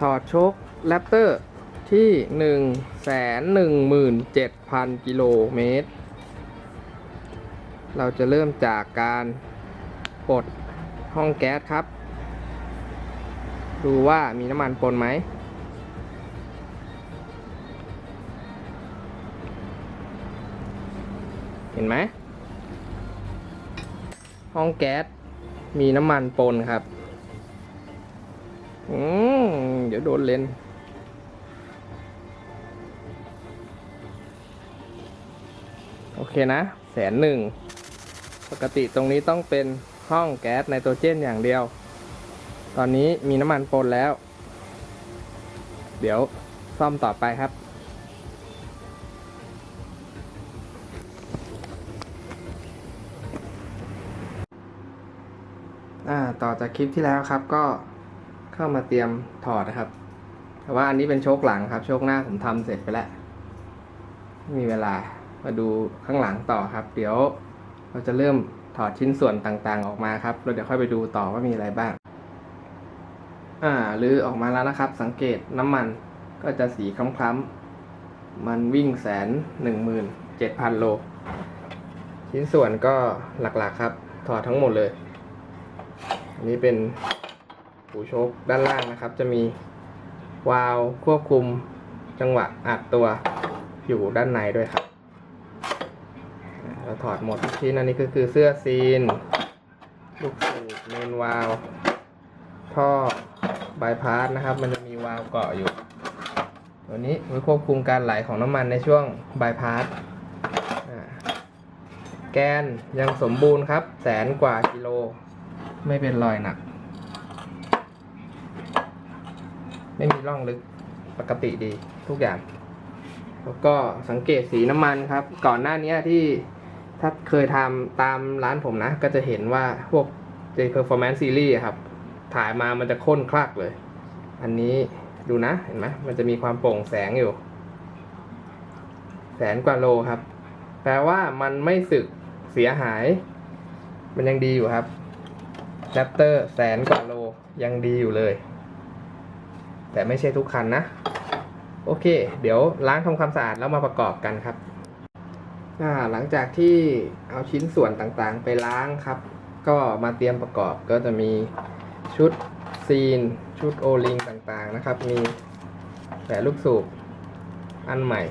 ถอดชคแรปเตอร์ที่ 1 1 7 0 0 0 กิโลเมตร เราจะเริ่มจากการปลดห้องแก๊สครับ ดูว่ามีน้ำมันปนไหม เห็นไหม ห้องแก๊สมีน้ำมันปนครับ อืม เดี๋ยวโดนเลนโอเคนะแสนหนึ่งปกติตรงนี้ต้องเป็นห้องแก๊สไนโตรเจนอย่างเดียว ตอนนี้มีน้ำมันปนแล้ว เดี๋ยวซ่อมต่อไปครับอ่าต่อจากคลิปที่แล้วครับก็ เข้ามาเตรียมถอดนะครับ แต่ว่าอันนี้เป็นโชคหลังครับ โชคหน้าผมทำเสร็จไปแล้วมีเวลามาดูข้างหลังต่อครับ เดี๋ยวเราจะเริ่มถอดชิ้นส่วนต่างๆ ออกมาครับ เราเดี๋ยวค่อยไปดูต่อว่ามีอะไรบ้าง อ่าหรือออกมาแล้วนะครับ สังเกตน้ำมันก็จะสีคล้ำๆมันวิ่งแสนหนึ่งหมื่นเจ็ดพันโล ชิ้นส่วนก็หลักๆครับ ถอดทั้งหมดเลย อันนี้เป็น หูโชคด้านล่างนะครับ จะมีวาล์วควบคุมจังหวะอัดตัวอยู่ด้านในด้วยครับ เราถอดหมดทุกชิ้นอันนี้ก็คือเสื้อซีน ลูกสูบเมนวาล์วท่อบายพาสนะครับ มันจะมีวาล์วเกาะอยู่ ตัวนี้ไว้ควบคุมการไหลของน้ำมันในช่วงบายพาสแกนยังสมบูรณ์ครับ แสนกว่ากิโล ไม่เป็นรอยหนัก ไม่มีร่องลึกปกติดีทุกอย่าง แล้วก็สังเกตสีน้ำมันครับ ก่อนหน้านี้ที่ถ้าเคยทำตามร้านผมนะ ก็จะเห็นว่าพวก J Performance Series ครับ ถ่ายมามันจะข้นคลักเลย อันนี้ดูนะเห็นไหมมันจะมีความโปร่งแสงอยู่ แสนกว่าโลครับ แปลว่ามันไม่สึกเสียหาย มันยังดีอยู่ครับแรปเตอร์แสนกว่าโลยังดีอยู่เลย แต่ไม่ใช่ทุกคันนะ โอเค เดี๋ยวล้างทำความสะอาดแล้วมาประกอบกันครับหลังจากที่เอาชิ้นส่วนต่างๆ ไปล้างครับ ก็มาเตรียมประกอบก็จะมีชุดซีน ชุดโอลิงต่างๆนะครับ มีแผลลูกสูบอันใหม่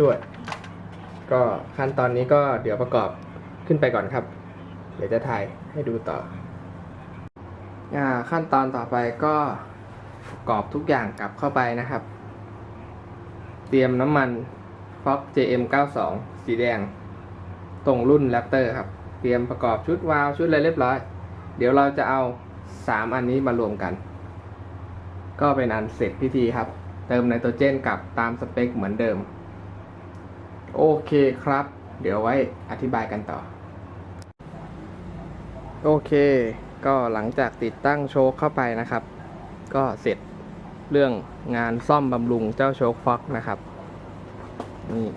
ด้วย ก็ขั้นตอนนี้ก็เดี๋ยวประกอบขึ้นไปก่อนครับ เดี๋ยวจะถ่ายให้ดูต่ออขั้นตอนต่อไปก็ ประกอบทุกอย่างกลับเข้าไปนะครับ เตรียมน้ำมัน Fox JM92 สีแดง ตรงรุ่น Raptor ครับ เตรียมประกอบชุดวาล์วชุดอะไรเรียบร้อย เดี๋ยวเราจะเอา 3 อันนี้มารวมกัน ก็เป็นอันเสร็จพิธีครับ เติมไนโตรเจนกลับตามสเปคเหมือนเดิม โอเคครับ เดี๋ยวไว้อธิบายกันต่อ โอเค ก็หลังจากติดตั้งโชคเข้าไปนะครับ ก็เสร็จเรื่องงานซ่อมบำรุงเจ้าโชคฟ็อกนะครับ นี่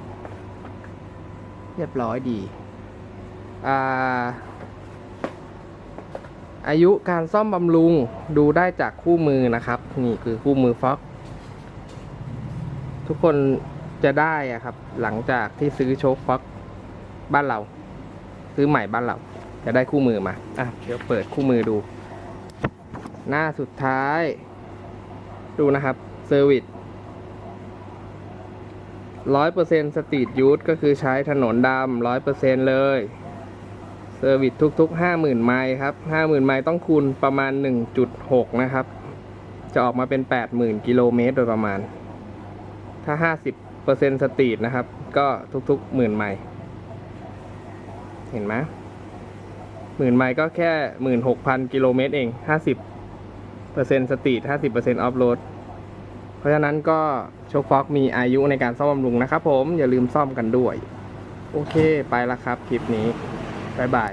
เรียบร้อยดี อ่า อายุการซ่อมบำรุงดูได้จากคู่มือนะครับ นี่คือคู่มือฟ็อกทุกคนจะได้อะครับ หลังจากที่ซื้อโชคฟ็อกบ้านเรา ซื้อใหม่บ้านเรา จะได้คู่มือมา อะ เดี๋ยวเปิดคู่มือดู หน้าสุดท้าย ดูนะครับเซอร์วิสร้อยเปอร์เซ็นต์สตรีทยูทก็คือใช้ถนนดำร้อยเปอร์เซ็นต์เลยเซอร์วิสทุกๆห้าหมื่นไมล์ครับห้าหมื่นไมล์ต้องคูณประมาณหนึ่งจุดหกนะครับ จะออกมาเป็นแปดหมื่นกิโลเมตรโดยประมาณ ถ้าห้าสิบเปอร์เซ็นต์สตรีทนะครับ ก็ทุกๆหมื่นไมล์เห็นไหมหมื่นไมล์ก็แค่หมื่นหกพันกิโลเมตรเองห้าสิบ เปอร์เซ็นต์สตรีทห้าสิบเปอร์เซ็นต์ออฟโรดเพราะฉะนั้นก็โชคฟ็อกมีอายุในการซ่อมบำรุงนะครับผมอย่าลืมซ่อมกันด้วย โอเคไปแล้วครับ คลิปนี้ บ๊ายบาย